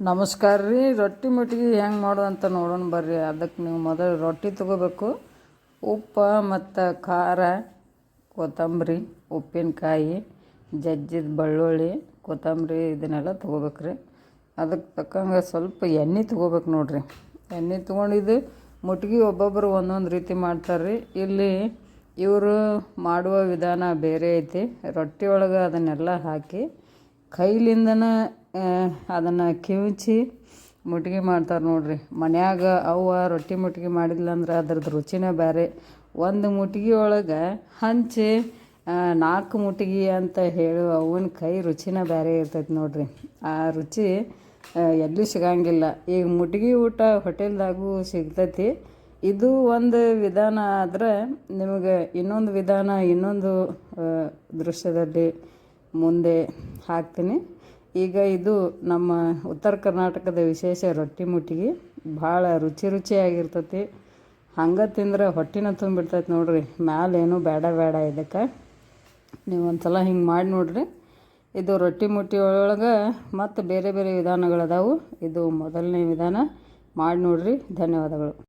ನಮಸ್ಕಾರ ರೀ. ರೊಟ್ಟಿ ಮುಟ್ಟಿಗೆ ಹೆಂಗೆ ಮಾಡೋದಂತ ಅಂತ ನೋಡೋಣ ಬರ್ರಿ. ಅದಕ್ಕೆ ನೀವು ಮೊದಲು ರೊಟ್ಟಿ ತೊಗೋಬೇಕು. ಉಪ್ಪು ಮತ್ತು ಖಾರ, ಕೊತ್ತಂಬರಿ, ಉಪ್ಪಿನಕಾಯಿ, ಜಜ್ಜಿದ ಬೆಳ್ಳುಳ್ಳಿ, ಕೊತ್ತಂಬರಿ ಇದನ್ನೆಲ್ಲ ತೊಗೋಬೇಕು ರೀ. ಅದಕ್ಕೆ ತಕ್ಕಂಗೆ ಸ್ವಲ್ಪ ಎಣ್ಣೆ ತೊಗೋಬೇಕು ನೋಡಿರಿ. ಎಣ್ಣೆ ತೊಗೊಂಡಿದ್ದು ಮುಟ್ಗಿ ಒಬ್ಬೊಬ್ಬರು ಒಂದೊಂದು ರೀತಿ ಮಾಡ್ತಾರೆ ರೀ. ಇಲ್ಲಿ ಇವರು ಮಾಡುವ ವಿಧಾನ ಬೇರೆ ಐತಿ. ರೊಟ್ಟಿ ಒಳಗೆ ಅದನ್ನೆಲ್ಲ ಹಾಕಿ ಕೈಲಿಂದನ ಅದನ್ನು ಕಿವುಚಿ ಮುಟ್ಗಿ ಮಾಡ್ತಾರೆ ನೋಡ್ರಿ. ಮನ್ಯಾಗ ಅವ್ವ ರೊಟ್ಟಿ ಮುಟ್ಗಿ ಮಾಡಿದ್ಲಂದ್ರೆ ಅದ್ರದ್ದು ರುಚಿನೇ ಬೇರೆ ಒಂದು ಮುಟ್ಗಿ ಒಳಗೆ ಹಂಚಿ ನಾಲ್ಕು ಮುಟ್ಗಿ ಅಂತ ಹೇಳು ಅವನ ಕೈ ರುಚಿನೇ ಬೇರೆ ಇರ್ತೈತೆ ನೋಡ್ರಿ. ಆ ರುಚಿ ಎಲ್ಲೂ ಸಿಗಂಗಿಲ್ಲ. ಈಗ ಮುಟ್ಗಿ ಊಟ ಹೋಟೆಲ್ದಾಗೂ ಸಿಗ್ತೈತಿ. ಇದು ಒಂದು ವಿಧಾನ ಆದರೆ ನಿಮಗೆ ಇನ್ನೊಂದು ವಿಧಾನ ಇನ್ನೊಂದು ದೃಶ್ಯದಲ್ಲಿ ಮುಂದೆ ಹಾಕ್ತೀನಿ. ಈಗ ಇದು ನಮ್ಮ ಉತ್ತರ ಕರ್ನಾಟಕದ ವಿಶೇಷ ರೊಟ್ಟಿ ಮುಟ್ಟಿಗೆ ಭಾಳ ರುಚಿ ರುಚಿಯಾಗಿರ್ತತಿ. ಹಂಗೆ ತಿಂದ್ರೆ ಹೊಟ್ಟೆನ ತುಂಬಿಡ್ತೈತೆ ನೋಡಿರಿ. ಮ್ಯಾಲೇನು ಬೇಡ ಬೇಡ ಇದಕ್ಕೆ. ನೀವು ಒಂದು ಸಲ ಹಿಂಗೆ ಮಾಡಿ ನೋಡಿರಿ. ಇದು ರೊಟ್ಟಿ ಮುಟ್ಟಿ ಒಳಗೆ ಮತ್ತು ಬೇರೆ ಬೇರೆ ವಿಧಾನಗಳದಾವು. ಇದು ಮೊದಲನೇ ವಿಧಾನ. ಮಾಡಿ ನೋಡಿರಿ. ಧನ್ಯವಾದಗಳು.